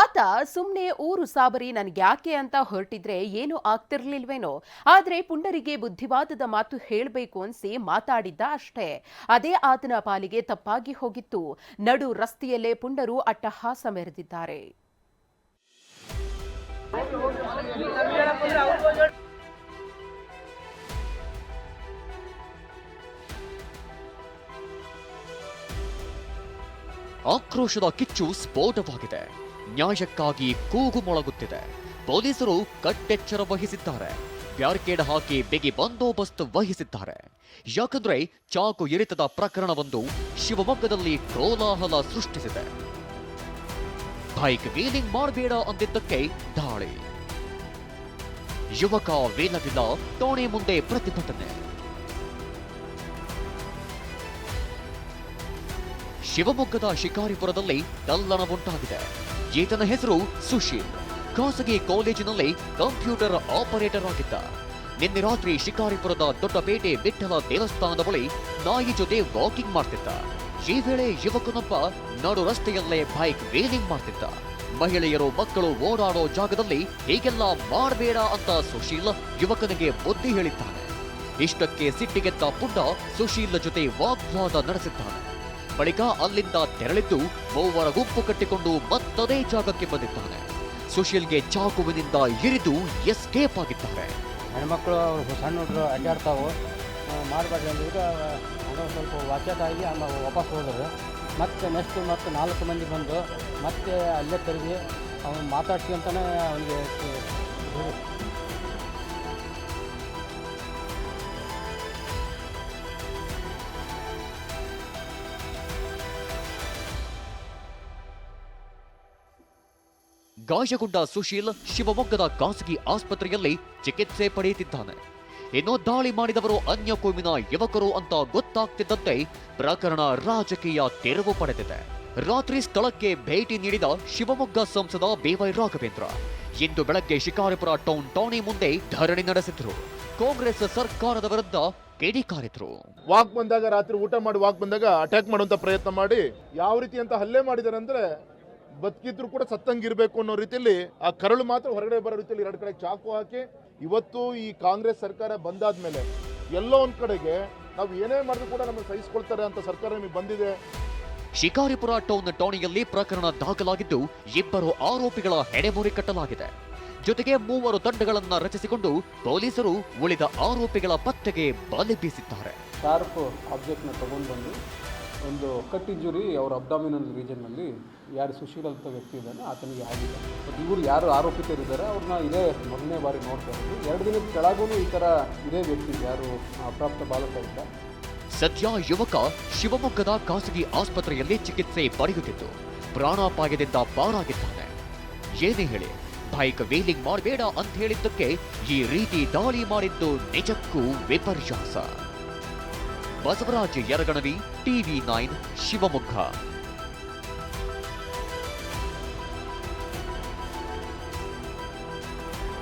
ಆತ ಸುಮ್ಮನೆ ಊರು ಸಾಬರಿ ನನ್ಗ್ಯಾಕೆ ಅಂತ ಹೊರಟಿದ್ರೆ ಏನು ಆಗ್ತಿರ್ಲಿಲ್ವೇನೋ. ಆದ್ರೆ ಪುಂಡರಿಗೆ ಬುದ್ಧಿವಾದದ ಮಾತು ಹೇಳಬೇಕು ಅನ್ಸಿ ಮಾತಾಡಿದ್ದ ಅಷ್ಟೇ. ಅದೇ ಆತನ ಪಾಲಿಗೆ ತಪ್ಪಾಗಿ ಹೋಗಿತ್ತು. ನಡು ರಸ್ತೆಯಲ್ಲೇ ಪುಂಡರು ಅಟ್ಟಹಾಸ ಮೆರೆದಿದ್ದಾರೆ. ಆಕ್ರೋಶದ ಕಿಚ್ಚು ಸ್ಫೋಟವಾಗಿದೆ. ನ್ಯಾಯಕ್ಕಾಗಿ ಕೂಗು ಮೊಳಗುತ್ತಿದೆ. ಪೊಲೀಸರು ಕಟ್ಟೆಚ್ಚರ ವಹಿಸಿದ್ದಾರೆ. ಬ್ಯಾರಿಕೇಡ್ ಹಾಕಿ ಬಿಗಿ ಬಂದೋಬಸ್ತ್ ವಹಿಸಿದ್ದಾರೆ. ಯಾಕಂದ್ರೆ ಚಾಕು ಇರಿತದ ಪ್ರಕರಣವೊಂದು ಶಿವಮೊಗ್ಗದಲ್ಲಿ ಕೋಲಾಹಲ ಸೃಷ್ಟಿಸಿದೆ. ಬೈಕ್ ವೀಲಿಂಗ್ ಮಾಡಬೇಡ ಅಂದಿದ್ದಕ್ಕೆ ದಾಳಿ. ಯುವಕ ವೀಲದಿಂದ ಠಾಣೆ ಮುಂದೆ ಪ್ರತಿಭಟನೆ. ಶಿವಮೊಗ್ಗದ ಶಿಕಾರಿಪುರದಲ್ಲಿ ತಲ್ಲಣ ಉಂಟಾಗಿದೆ. ಈತನ ಹೆಸರು ಸುಶೀಲ್. ಖಾಸಗಿ ಕಾಲೇಜಿನಲ್ಲಿ ಕಂಪ್ಯೂಟರ್ ಆಪರೇಟರ್ ಆಗಿದ್ದ. ನಿನ್ನೆ ರಾತ್ರಿ ಶಿಕಾರಿಪುರದ ದೊಡ್ಡಪೇಟೆ ವಿಠಲ ದೇವಸ್ಥಾನದ ಬಳಿ ನಾಯಿ ಜೊತೆ ವಾಕಿಂಗ್ ಮಾಡ್ತಿದ್ದ. ಈ ವೇಳೆ ಯುವಕನೊಬ್ಬ ನಡು ರಸ್ತೆಯಲ್ಲೇ ಬೈಕ್ ವೇಲಿಂಗ್ ಮಾಡ್ತಿದ್ದ. ಮಹಿಳೆಯರು ಮಕ್ಕಳು ಓಡಾಡೋ ಜಾಗದಲ್ಲಿ ಹೀಗೆಲ್ಲ ಮಾಡಬೇಡ ಅಂತ ಸುಶೀಲ್ ಯುವಕನಿಗೆ ಬುದ್ಧಿ ಹೇಳಿದ್ದಾನೆ. ಇಷ್ಟಕ್ಕೆ ಸಿಟ್ಟಿಗೆದ್ದ ಪುಟ್ಟ ಸುಶೀಲ್ ಜೊತೆ ವಾಗ್ವಾದ ನಡೆಸಿದ್ದಾನೆ. ಬಳಿಕ ಅಲ್ಲಿಂದ ತೆರಳಿದ್ದು ಮೂವರ ಗುಂಪು ಕಟ್ಟಿಕೊಂಡು ಮತ್ತದೇ ಜಾಗಕ್ಕೆ ಬಂದಿದ್ದಾನೆ ಸುಶೀಲ್ಗೆ ಚಾಕುವಿನಿಂದ ಇರಿದು ಎಸ್ಕೇಪ್ ಆಗಿದ್ದಾರೆ. ಹೆಣ್ಮಕ್ಳು ಅವರು ಸಣ್ಣ ಹುಡುಗರು ಅಡ್ಡಾಡ್ತಾವು ಮಾಡಬಾರ್ದು ಅಂದಿದ್ದು ಹಂಗೆ ಸ್ವಲ್ಪ ವಾಚಟ್ ಆಗಿ ಆಮೇಲೆ ವಾಪಸ್ ಹೋದರು. ಮತ್ತೆ ನೆಕ್ಸ್ಟ್ ಮತ್ತೆ ನಾಲ್ಕು ಮಂದಿ ಬಂದು ಮತ್ತೆ ಅಲ್ಲೇ ತಿರುಗಿ ಅವನು ಅಂತಲೇ ಅವನಿಗೆ ಗಾಯಗೊಂಡ ಸುಶೀಲ್ ಶಿವಮೊಗ್ಗದ ಖಾಸಗಿ ಆಸ್ಪತ್ರೆಯಲ್ಲಿ ಚಿಕಿತ್ಸೆ ಪಡೆಯುತ್ತಿದ್ದಾನೆ. ಇನ್ನು ದಾಳಿ ಮಾಡಿದವರು ಅನ್ಯ ಕೋಮಿನ ಯುವಕರು ಅಂತ ಗೊತ್ತಾಗ್ತಿದ್ದಂತೆ ಪ್ರಕರಣ ರಾಜಕೀಯ ತೆರವು ಪಡೆದಿದೆ. ರಾತ್ರಿ ಸ್ಥಳಕ್ಕೆ ಭೇಟಿ ನೀಡಿದ ಶಿವಮೊಗ್ಗ ಸಂಸದ ಬಿವೈ ರಾಘವೇಂದ್ರ, ಇಂದು ಬೆಳಗ್ಗೆ ಶಿಕಾರಿಪುರ ಟೌನ್ ಠಾಣೆ ಮುಂದೆ ಧರಣಿ ನಡೆಸಿದ್ರು. ಕಾಂಗ್ರೆಸ್ ಸರ್ಕಾರದ ವಿರುದ್ಧ ಕಿಡಿಕಾರಿದ್ರು ವಾಕ್ ಬಂದಾಗ ರಾತ್ರಿ ಊಟ ಮಾಡಿ ವಾಕ್ ಬಂದಾಗ ಅಟ್ಯಾಕ್ ಮಾಡುವಂತ ಪ್ರಯತ್ನ ಮಾಡಿ ಯಾವ ರೀತಿ ಅಂತ ಹಲ್ಲೆ ಮಾಡಿದ್ದಾರೆ ಅಂದ್ರೆ ಬದುಕಿದ್ರು ಕೂಡ ಸತ್ತಂಗಿರ್ಬೇಕು ಅನ್ನೋ ರೀತಿಯಲ್ಲಿ ಆ ಕರಳು ಮಾತ್ರ ಹೊರಗಡೆ ಬರೋ ರೀತಿಯಲ್ಲಿ ಎರಡು ಕಡೆ ಚಾಕು ಹಾಕಿ ಇವತ್ತು ಈ ಕಾಂಗ್ರೆಸ್ ಸರ್ಕಾರ ಬಂದಾದ ಮೇಲೆ ಎಲ್ಲೋ ಒಂದು ಕಡೆಗೆ ನಾವು ಏನೇ ಮಾಡಿದ್ರು ಕೂಡ ನಮ್ಮ ಸಹಿಸ್ಕೊಳ್ತಾರೆ ಅಂತ ಸರ್ಕಾರ ನಿಮಗೆ ಬಂದಿದೆ. ಶಿಕಾರಿಪುರ ಟೌನ್ ಠಾಣೆಯಲ್ಲಿ ಪ್ರಕರಣ ದಾಖಲಾಗಿದ್ದು ಇಬ್ಬರು ಆರೋಪಿಗಳ ಹೆಡೆಮುರಿ ಕಟ್ಟಲಾಗಿದೆ. ಜೊತೆಗೆ ಮೂವರು ತಂಡಗಳನ್ನ ರಚಿಸಿಕೊಂಡು ಪೊಲೀಸರು ಉಳಿದ ಆರೋಪಿಗಳ ಪತ್ತೆಗೆ ಬಲೆ ಬೀಸಿದ್ದಾರೆ. ಶಾರ್ಪ್ ಆಬ್ಜೆಕ್ಟ್ನ ತಗೊಂಡು ಬಂದು ಒಂದು ಕಟ್ ಇಂಜುರಿ ಅವರ ಅಬ್ಡಾಮಿನಲ್ ರೀಜನ್ನಲ್ಲಿ ಯಾರು ಸುಶೀಲ್ ಅಂತ ವ್ಯಕ್ತಿ ಇದ್ದಾನೆ, ಆತನಿಗೆ ಆಗಿಲ್ಲ ಬಟ್ ಇವರು ಯಾರು ಆರೋಪಿತರಿದ್ದಾರೆ, ಅವ್ರನ್ನ ಇದೇ ಮೊದಲನೇ ಬಾರಿ ನೋಡ್ತಾ ಇರೋದು ಎರಡು ದಿನದ ಕೆಳಗೂ ಈ ಥರ ಇದೇ ವ್ಯಕ್ತಿ ಯಾರು ಅಪ್ರಾಪ್ತ ಬಾಲಕ ಇದ್ದ ಸದ್ಯ ಯುವಕ ಶಿವಮೊಗ್ಗದ ಖಾಸಗಿ ಆಸ್ಪತ್ರೆಯಲ್ಲಿ ಚಿಕಿತ್ಸೆ ಪಡೆಯುತ್ತಿದ್ದು ಪ್ರಾಣಾಪಾಯದಿಂದ ಪಾರಾಗಿದ್ದಾನೆ. ಏನೇ ಹೇಳಿ, ಬೈಕ್ ವೀಲಿಂಗ್ ಮಾಡಬೇಡ ಅಂತ ಹೇಳಿದ್ದಕ್ಕೆ ಈ ರೀತಿ ದಾಳಿ ಮಾಡಿದ್ದು ನಿಜಕ್ಕೂ ವಿಪರ್ಯಾಸ. Basavaraj Yaraganavi, TV nine, Shivamogga.